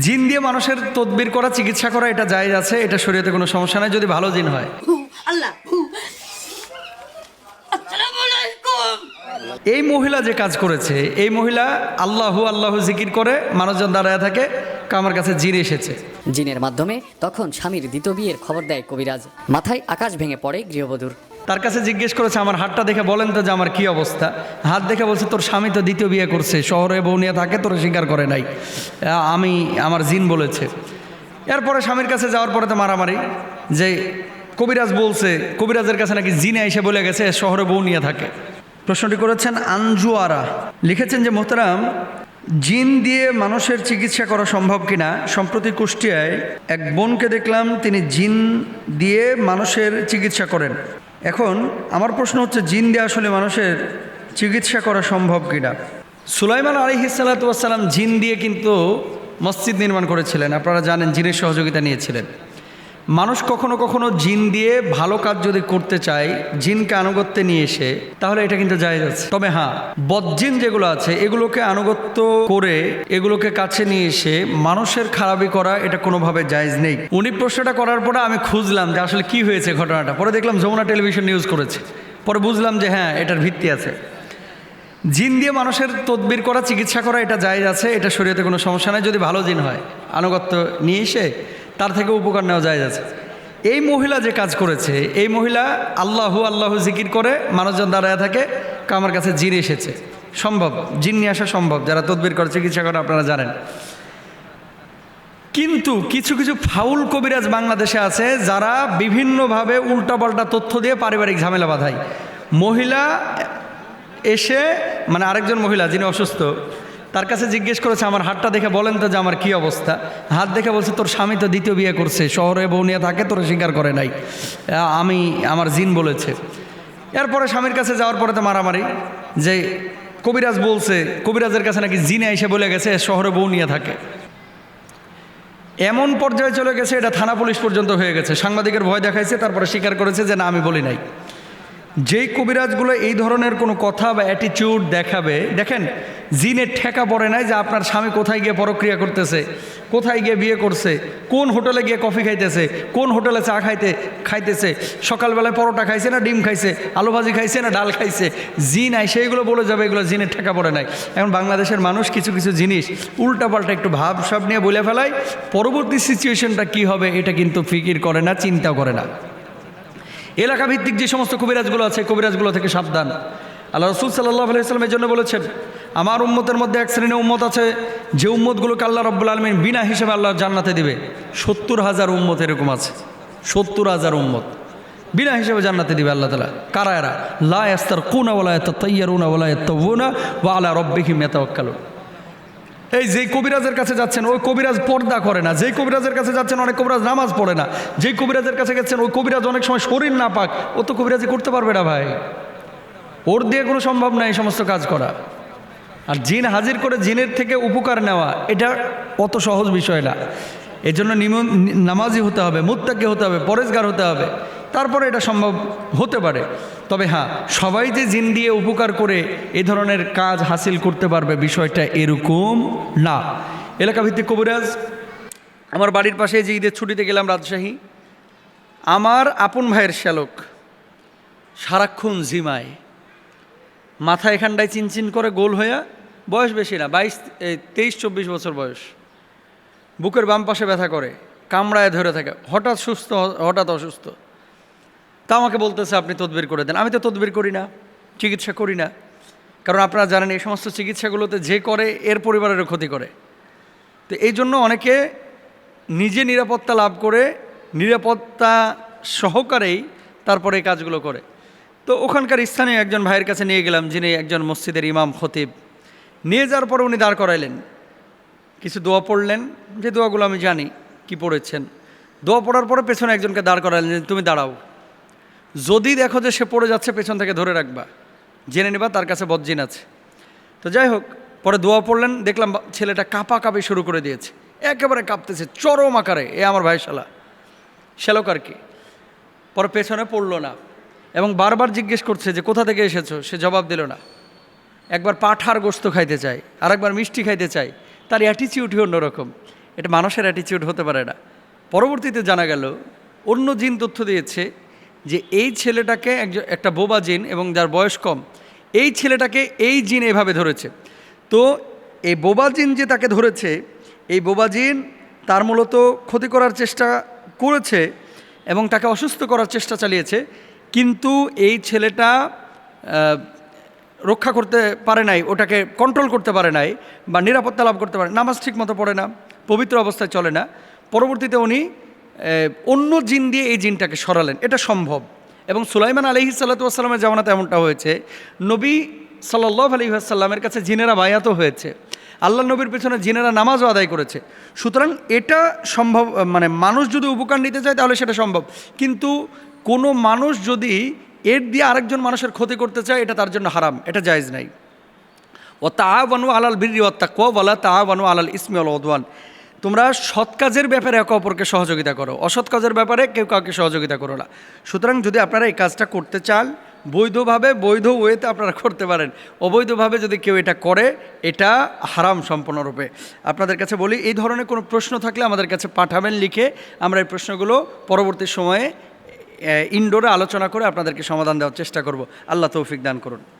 জিন দিয়ে মানুষের তদবির করা চিকিৎসা করা এটা জায়েজ আছে এটা শরীয়তে কোনো সমস্যা নাই যদি ভালো জিন হয়। আল্লাহ এই মহিলা যে কাজ করেছে এই মহিলা আল্লাহু আল্লাহ জিকির করে মানুষজন দাঁড়ায় থাকে আমার কাছে জিন এসেছে। জিনের মাধ্যমে তখন স্বামীর দ্বিতীয় বিয়ের খবর দেয় কবিরাজ। মাথায় আকাশ ভেঙে পড়ে গৃহবধূর। তার কাছে জিজ্ঞেস করেছে, আমার হাতটা দেখে বলেন তো যে আমার কি অবস্থা? হাত দেখে বলছে, তোর স্বামী তো দ্বিতীয় বিয়ে করছে, শহরে বউ নিয়ে থাকে, তোর স্বীকার করে নাই। আমি, আমার জিন বলেছে। এরপরে স্বামীর কাছে যাওয়ার পরে তো মারামারি, যে কবিরাজ বলছে, কবিরাজের কাছে নাকি জিনে এসে বলে গেছে শহরে বউ নিয়ে থাকে। প্রশ্নটি করেছেন আঞ্জুয়ারা লিখেছেন যে, মোহতারাম, জিন দিয়ে মানুষের চিকিৎসা করা সম্ভব কিনা? সম্প্রতি কুষ্টিয়ায় এক বোনকে দেখলাম, তিনি জিন দিয়ে মানুষের চিকিৎসা করেন। এখন আমার প্রশ্ন হচ্ছে, জিন দিয়ে আসলে মানুষের চিকিৎসা করা সম্ভব কিনা? সুলাইমান আলী হিসালাতাম জিন দিয়ে কিন্তু মসজিদ নির্মাণ করেছিলেন। আপনারা জানেন, জিনের সহযোগিতা নিয়েছিলেন। মানুষ কখনো কখনো জিন দিয়ে ভালো কাজ যদি করতে চায়, জিনকে আনুগত্যে নিয়ে এসে, তাহলে এটা কিন্তু জায়েজ আছে। তবে হ্যাঁ বদজিন যেগুলো আছে, এগুলোকে আনুগত্য করে এগুলোকে কাছে নিয়ে এসে মানুষের খারাপি করা এটা কোনোভাবে জায়েজ নেই। উনি প্রশ্নটা করার পরে আমি খুঁজলাম যে আসলে কি হয়েছে ঘটনাটা। পরে দেখলাম যমুনা টেলিভিশন নিউজ করেছে। পরে বুঝলাম যে হ্যাঁ এটার ভিত্তি আছে। জিন দিয়ে মানুষের তদবির করা, চিকিৎসা করা এটা জায়েজ আছে, এটা শরীয়তে কোনো সমস্যা নাই। যদি ভালো জিন হয়, আনুগত্য নিয়ে এসে তার থেকে উপকার নেওয়া যায় আছে। এই মহিলা যে কাজ করেছে, এই মহিলা আল্লাহু আল্লাহু জিকির করে মানুষজন দাঁড়ায় থাকে, আমার কাছে জিন এসেছে। সম্ভব, জিন নিয়ে আসা সম্ভব, যারা তদবির করে, চিকিৎসা করে, আপনারা জানেন। কিন্তু কিছু কিছু ফাউল কবিরাজ বাংলাদেশে আছে, যারা বিভিন্নভাবে উল্টাপাল্টা তথ্য দিয়ে পারিবারিক ঝামেলা বাঁধায়। মহিলা এসে মানে আরেকজন মহিলা যিনি অসুস্থ তার কাছে জিজ্ঞেস করেছে, আমার হাতটা দেখে বলেন তো যে আমার কি অবস্থা? হাত দেখে বলছে, তোর স্বামী তো দ্বিতীয় বিয়ে করছে, শহরে বউ নিয়ে থাকে, তোর স্বীকার করে নাই। আমি, আমার জিন বলেছে। এরপরে স্বামীর কাছে যাওয়ার পরে তো মারামারি, যে কবিরাজ বলছে, কবিরাজের কাছে নাকি জিনে এসে বলে গেছে শহরে বউ নিয়ে থাকে। এমন পর্যায়ে চলে গেছে, এটা থানা পুলিশ পর্যন্ত হয়ে গেছে। সাংবাদিকের ভয় দেখাইছে, তারপরে স্বীকার করেছে যে, না, আমি বলি নাই। যেই কবিরাজগুলো এই ধরনের কোনো কথা বা অ্যাটিচিউড দেখাবে, দেখেন জিনের ঠেকা পড়ে নাই যে আপনার স্বামী কোথায় গিয়ে পরক্রিয়া করতেছে, কোথায় গিয়ে বিয়ে করছে, কোন হোটেলে গিয়ে কফি খাইতেছে, কোন হোটেলে চা খাইতে, খাইতেছে, সকালবেলায় পরোটা খাইছে না ডিম খাইছে, আলু ভাজি খাইছে না ডাল খাইছে, জিন আই সেইগুলো বলে যাবে, এগুলো জিনের ঠেকা পড়ে নাই। এখন বাংলাদেশের মানুষ কিছু কিছু জিনিস উল্টাপাল্টা একটু ভাব সব নিয়ে বলে ফেলায়, পরবর্তী সিচুয়েশনটা কি হবে, এটা কিন্তু ফিকির করে না চিন্তা করে না। এলাকা ভিত্তিক যে সমস্ত কবিরাজগুলো আছে, কবিরাজগুলো থেকে সাবধান। আল্লাহ রসুল সাল্লাহ আলাইসালাম এই জন্য বলেছেন, আমার উম্মতের মধ্যে এক শ্রেণির উম্মত আছে, যে উম্মতগুলোকে আল্লাহ রব্বুল আলমিন বিনা হিসেবে আল্লাহ জান্নাতে দিবে। সত্তর হাজার উম্মত এরকম আছে। সত্তর হাজার উম্মত। বিনা হিসেবে জান্নাতে দিবে আল্লাহ তালা কারা এরা? লা আস্তার কুনা ওলা এত তৈয়ারুনা ওলা এত বুনা ওয়া আলা রব্বিহিম এতাওয়াক্কালুন এই যেই কবিরাজের কাছে যাচ্ছেন, ওই কবিরাজ পর্দা করে না। যেই কবিরাজের কাছে যাচ্ছেন, অনেক কবিরাজ নামাজ পড়ে না। যেই কবিরাজের কাছে গেছেন, ওই কবিরাজ অনেক সময় শরীর না পাক, ও তো কবিরাজি করতে পারবে না ভাই। ওর দিয়ে কোনো সম্ভব না এই সমস্ত কাজ করা। আর জিন হাজির করে জিনের থেকে উপকার নেওয়া, এটা অত সহজ বিষয় না। এই জন্য নিম- নি- নামাজি হতে হবে, মুত্তাকি হতে হবে পরেজগার হতে হবে। তারপরে এটা সম্ভব হতে পারে। তবে হ্যাঁ সবাই যে জিন দিয়ে উপকার করে এই ধরনের কাজ হাসিল করতে পারবে বিষয়টা এরকম না। এলাকাভিত্তিক কবিরাজ, আমার বাড়ির পাশে যে ঈদের ছুটিতে গেলাম রাজশাহী, আমার আপন ভাইয়ের শ্যালক, সারাক্ষণ জিমায়। মাথা এখানটায় চিনচিন করে গোল হইয়া বয়স বেশি না, বাইশ তেইশ, চব্বিশ বছর বয়স। বুকের বাম পাশে ব্যথা করে, কামড়ায় ধরে থাকে, হঠাৎ সুস্থ, হঠাৎ অসুস্থ। তা আমাকে বলতেছে, আপনি তদবির করে দেন। আমি তো তদবির করি না, চিকিৎসা করি না। কারণ আপনারা জানেন, এই সমস্ত চিকিৎসাগুলোতে যে করে, এর পরিবারেরও ক্ষতি করে। তো এই জন্য অনেকে নিজে নিরাপত্তা লাভ করে, নিরাপত্তা সহকারেই তারপরে এই কাজগুলো করে। তো ওখানকার স্থানীয় একজন ভাইয়ের কাছে নিয়ে গেলাম, যিনি একজন মসজিদের ইমাম, খতিব। নিয়ে যাওয়ার পরে উনি দাঁড় করাইলেন। কিছু দোয়া পড়লেন, যে দোয়াগুলো আমি জানি, কি পড়েছেন। দোয়া পড়ার পরে পেছনে একজনকে দাঁড় করাইলেন তুমি দাঁড়াও। যদি দেখো যে সে পড়ে যাচ্ছে, পেছন থেকে ধরে রাখবা। জেনে নেবা তার কাছে বজ্জিন আছে। তো যাই হোক, পরে দোয়া পড়লেন, দেখলাম ছেলেটা কাঁপা কাঁপি শুরু করে দিয়েছে। একেবারে কাঁপতেছে, চরম আকারে। এ আমার ভাই শালা। শ্যালক আর কি। পরে পেছনে পড়ল না এবং বারবার জিজ্ঞেস করছে যে, কোথা থেকে এসেছ? সে জবাব দিল না। একবার পাঠার গোস্ত খাইতে চাই, আরেকবার মিষ্টি খাইতে চাই। তার অ্যাটিচিউডই অন্যরকম। এটা মানুষের অ্যাটিচিউড হতে পারে না। পরবর্তীতে জানা গেল, অন্য জিন তথ্য দিয়েছে যে এই ছেলেটাকে একজন একটা বোবা জিন এবং যার বয়স কম, এই ছেলেটাকে এই জিন এভাবে ধরেছে। তো এই বোবা জিন যে তাকে ধরেছে, এই বোবা জিন তার মূলত ক্ষতি করার চেষ্টা করেছে এবং তাকে অসুস্থ করার চেষ্টা চালিয়েছে, কিন্তু এই ছেলেটা রক্ষা করতে পারে নাই, ওটাকে কন্ট্রোল করতে পারে নাই বা নিরাপত্তা লাভ করতে পারে নামাজ ঠিক মতো পড়ে না, পবিত্র অবস্থায় চলে না। পরবর্তীতে উনি অন্য জিন দিয়ে এই জিনটাকে সরালেন। এটা সম্ভব। এবং সুলাইমান আলহি সাল্লাতামের জামানাতে এমনটা হয়েছে, নবী সাল্লাহ আলহিহাসাল্লামের কাছে জিনেরা বায়াতও হয়েছে। আল্লাহ নবীর পেছনে জিনেরা নামাজও আদায় করেছে। সুতরাং এটা সম্ভব মানে মানুষ যদি উপকার নিতে চায় তাহলে সেটা সম্ভব। কিন্তু কোনো মানুষ যদি এর দিয়ে আরেকজন মানুষের ক্ষতি করতে চায়, এটা তার জন্য হারাম। এটা জায়েজ নাই। ও তাওয়ানু আলাল বিরি ও তাকুয়া বলা তাওয়ানু আলাল ইসমি আল ওদওয়ান তোমরা সৎ কাজের ব্যাপারে একে অপরকে সহযোগিতা করো। অসৎ কাজের ব্যাপারে কেউ কাউকে সহযোগিতা করো না। সুতরাং যদি আপনারা এই কাজটা করতে চান, বৈধভাবে, বৈধ ওয়েতে আপনারা করতে পারেন। অবৈধভাবে যদি কেউ এটা করে, এটা হারাম সম্পূর্ণরূপে। আপনাদের কাছে বলি, এই ধরনের কোনো প্রশ্ন থাকলে আমাদের কাছে পাঠাবেন লিখে। আমরা এই প্রশ্নগুলো পরবর্তী সময়ে ইনডোরে আলোচনা করে আপনাদেরকে সমাধান দেওয়ার চেষ্টা করব। আল্লাহ তৌফিক দান করুন।